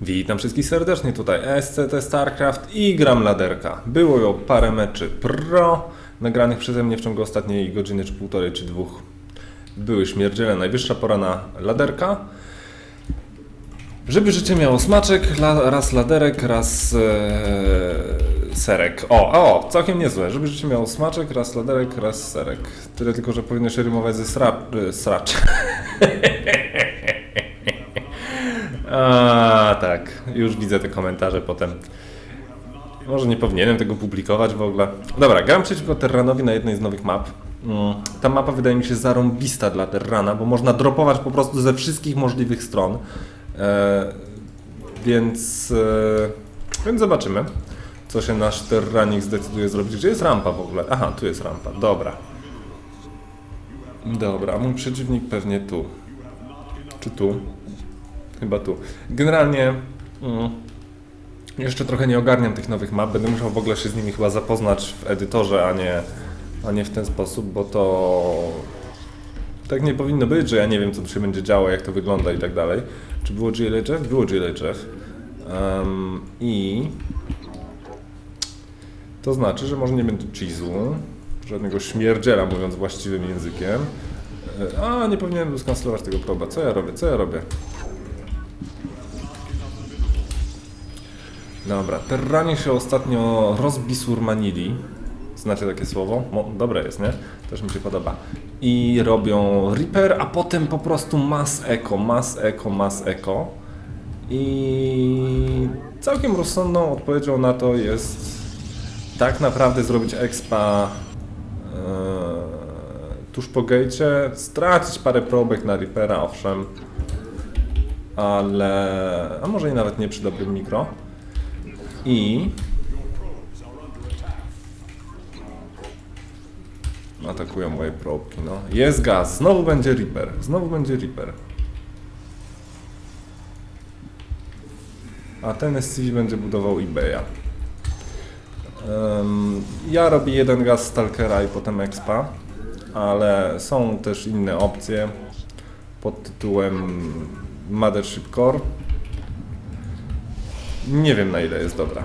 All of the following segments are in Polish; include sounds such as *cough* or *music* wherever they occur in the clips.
Witam wszystkich serdecznie, tutaj SCT StarCraft i gram laderka. Było ją parę meczy pro, nagranych przeze mnie w ciągu ostatniej godziny, czy półtorej, czy dwóch. Były śmierdziele, najwyższa pora na laderka. Żeby życie miało smaczek, la, raz laderek, raz e, serek. O, o, całkiem niezłe. Żeby życie miało smaczek, raz laderek, raz serek. Tyle tylko, że powinno się rymować ze sra, e, sracz. *laughs* A, tak. Już widzę te komentarze potem. Może nie powinienem tego publikować w ogóle. Dobra, gram przeciwko Terranowi na jednej z nowych map. Mm, Ta mapa wydaje mi się zarąbista dla Terrana, bo można dropować po prostu ze wszystkich możliwych stron. E, więc, e, więc zobaczymy, co się nasz Terranik zdecyduje zrobić. Gdzie jest rampa w ogóle? Aha, tu jest rampa. Dobra. Dobra, mój przeciwnik pewnie tu. Czy tu? Chyba tu. Generalnie mm, jeszcze trochę nie ogarniam tych nowych map. Będę musiał w ogóle się z nimi chyba zapoznać w edytorze, a nie, a nie w ten sposób, bo to tak nie powinno być, że ja nie wiem, co tu się będzie działo, jak to wygląda i tak dalej. Czy było GLHF? Było GLHF. Um, I to znaczy, że może nie będzie cheese'u, żadnego śmierdziela, mówiąc właściwym językiem. E, A, nie powinienem skancelować tego proba. Co ja robię? Co ja robię? Dobra, Terranie się ostatnio rozbisurmanili. Znacie takie słowo? Mo, dobre jest, nie? Też mi się podoba. I robią Reaper, a potem po prostu mass eco, mass eco, mass eco. I całkiem rozsądną odpowiedzią na to jest tak naprawdę zrobić expa e, tuż po gejcie, stracić parę probek na Reapera, owszem, ale a może i nawet nie przy dobrym mikro. I atakują moje probki, no. Jest gaz, znowu będzie Reaper, znowu będzie Reaper. A ten SCV będzie budował eBaya. Em, ja robię jeden gaz Stalkera i potem Expa, ale są też inne opcje pod tytułem Mothership Core. Nie wiem na ile jest dobra.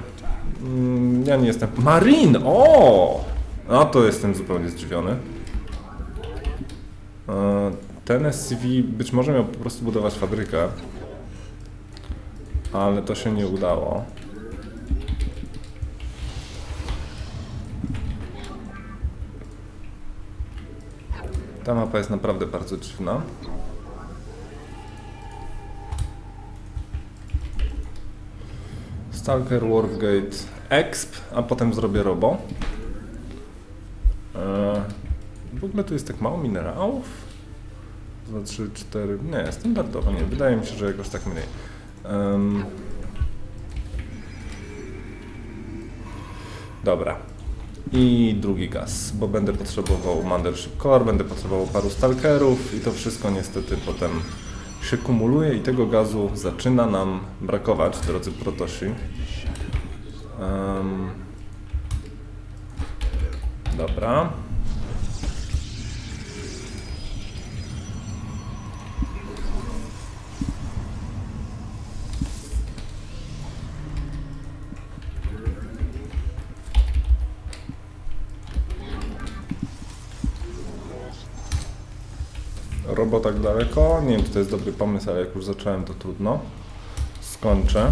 Mm, Ja nie jestem. Marin! O! No to jestem zupełnie zdziwiony. E, Ten SCV być może miał po prostu budować fabrykę, ale to się nie udało. Ta mapa jest naprawdę bardzo dziwna. Stalker, Wargate, Exp, a potem zrobię Robo. Eee, w ogóle tu jest tak mało minerałów? 2, 3, 4, nie, standardowo nie, wydaje mi się, że jakoś tak mniej. Em, dobra. I drugi gaz, bo będę potrzebował Mothership Core, będę potrzebował paru stalkerów i to wszystko niestety potem się kumuluje i tego gazu zaczyna nam brakować, drodzy protosi. Em, dobra. Robo tak daleko. Nie wiem, czy to jest dobry pomysł, ale jak już zacząłem, to trudno. Skończę.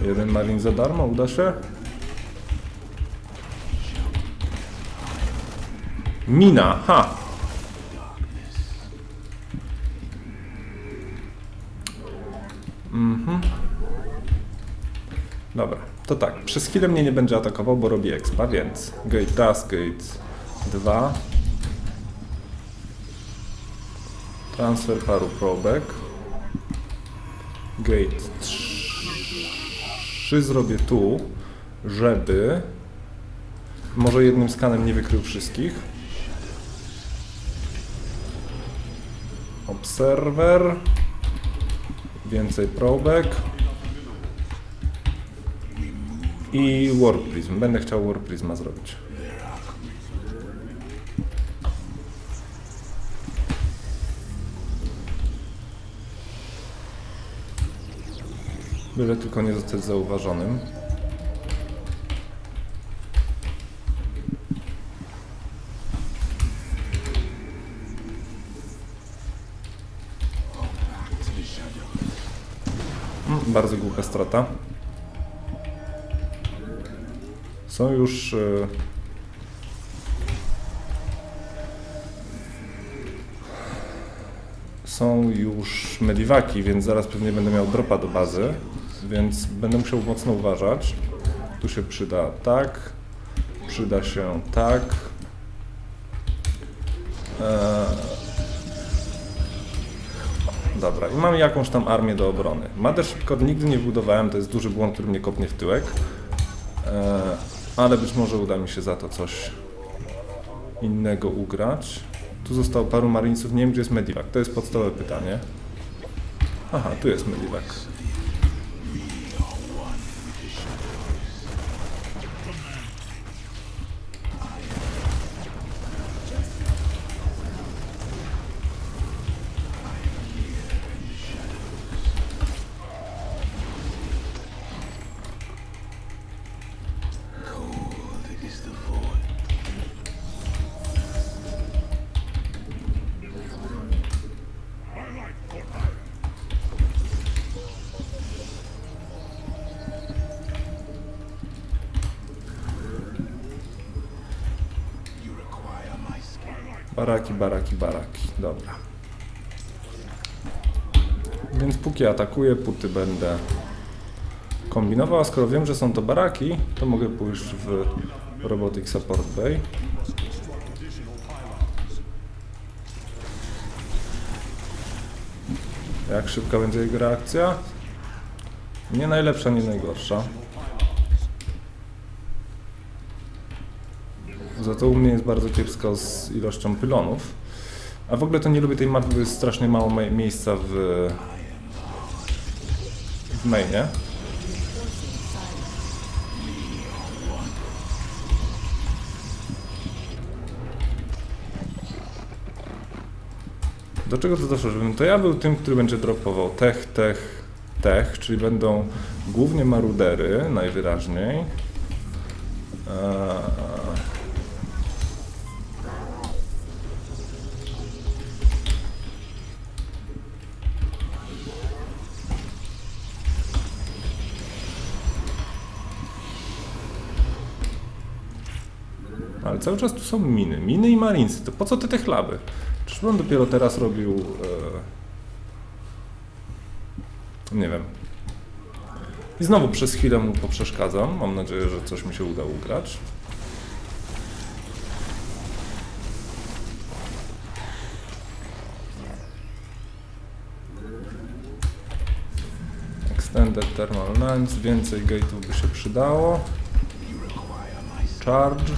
Jeden marin za darmo, uda się? Mina, ha! Mhm. Dobra, to tak. Przez chwilę mnie nie będzie atakował, bo robi expa, więc gate raz, gate 2. Transfer paru probek. Gate 3 zrobię tu, żeby może jednym skanem nie wykrył wszystkich. Obserwer. Więcej probek. I Warp Prism. Będę chciał Warp Prisma zrobić. Byle tylko nie zostać zauważonym. Mm, Bardzo głupia strata. Są już. e, Są już mediwaki, więc zaraz pewnie będę miał dropa do bazy, więc będę musiał mocno uważać. Tu się przyda tak, przyda się tak. Eee, Dobra, i mam jakąś tam armię do obrony. Mothership Core nigdy nie budowałem, to jest duży błąd, który mnie kopnie w tyłek. Eee, ale być może uda mi się za to coś innego ugrać. Tu zostało paru marinesów, nie wiem gdzie jest Medivac, to jest podstawowe pytanie. Aha, tu jest Medivac. Baraki, baraki, baraki. Dobra. Więc póki atakuję, póty będę kombinował, a skoro wiem, że są to baraki, to mogę pójść w Robotic Support Bay. Jak szybka będzie jego reakcja? Nie najlepsza, nie najgorsza. Za to u mnie jest bardzo kiepsko z ilością pylonów. A w ogóle to nie lubię tej mapy, bo jest strasznie mało mie- miejsca w, w mainie. Do czego to doszło? Żebym to ja był tym, który będzie dropował tech, tech, tech, czyli będą głównie marudery najwyraźniej. Eee, Ale cały czas tu są miny. Miny i marinsy. To po co te techlaby? Czyżby on dopiero teraz robił... E... Nie wiem. I znowu przez chwilę mu poprzeszkadzam. Mam nadzieję, że coś mi się uda ugrać. Extended Thermal Lens. Więcej gate'ów by się przydało. Charge.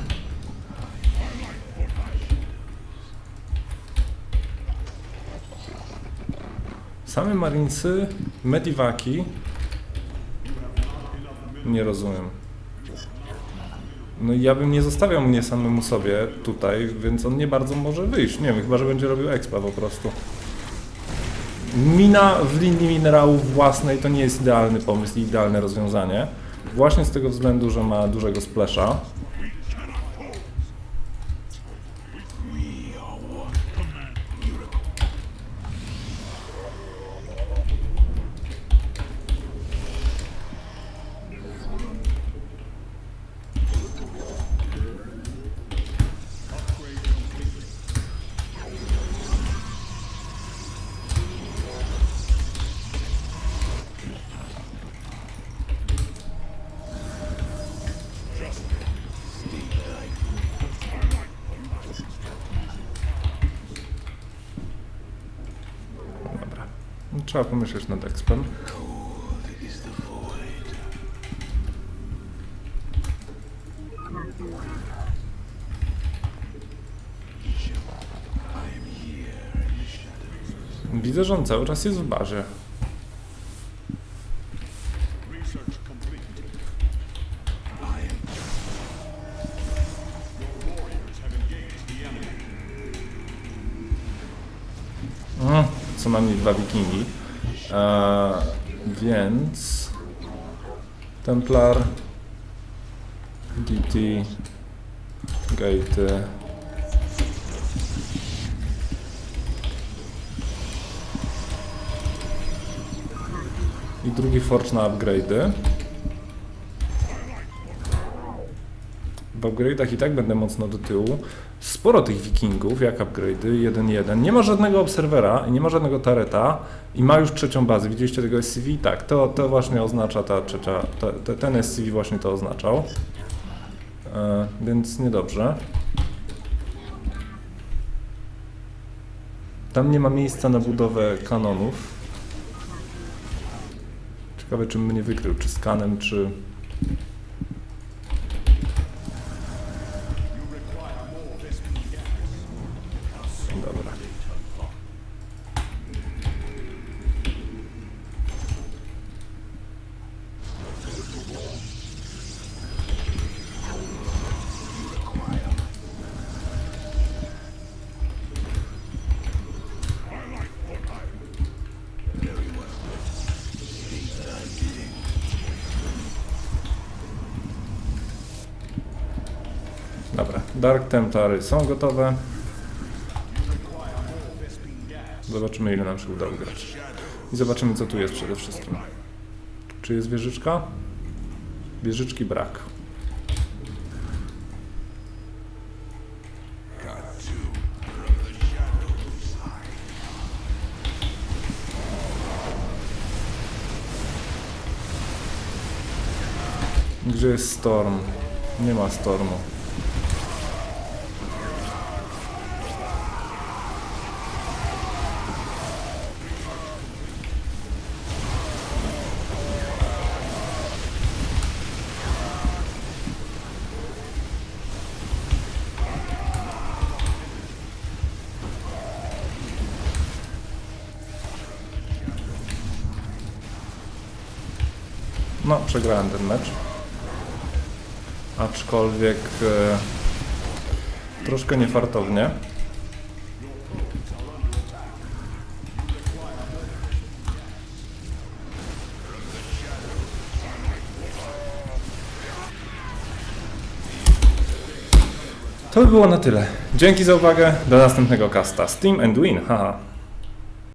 Same Marinesy, Medivaki. Nie rozumiem. No i ja bym nie zostawiał mnie samemu sobie tutaj, więc on nie bardzo może wyjść. Nie wiem, chyba że będzie robił expa po prostu. Mina w linii minerałów własnej to nie jest idealny pomysł i idealne rozwiązanie. Właśnie z tego względu, że ma dużego splasha. Trzeba pomyśleć nad expem. Widzę, że on cały czas jest w barze. Mm, co najmniej dwa wikingi. E, więc Templar, DT, Gatey. I drugi forge na upgrade'y. W upgrade'ach i tak będę mocno do tyłu. Sporo tych wikingów, jak upgrade'y, 1-1. Nie ma żadnego obserwera i nie ma żadnego tareta i ma już trzecią bazę. Widzieliście tego SCV? Tak, to, to właśnie oznacza ta trzecia, to, to, ten SCV właśnie to oznaczał. E, więc niedobrze. Tam nie ma miejsca na budowę kanonów. Ciekawe, czym mnie wykrył, czy skanem, czy... Dark Templary są gotowe. Zobaczymy ile nam się uda ugrać. I zobaczymy co tu jest przede wszystkim. Czy jest wieżyczka? Wieżyczki brak. Gdzie jest Storm? Nie ma Stormu. No, przegrałem ten mecz. Aczkolwiek e, troszkę niefartownie. To by było na tyle. Dzięki za uwagę. Do następnego casta. Steam and win. Haha.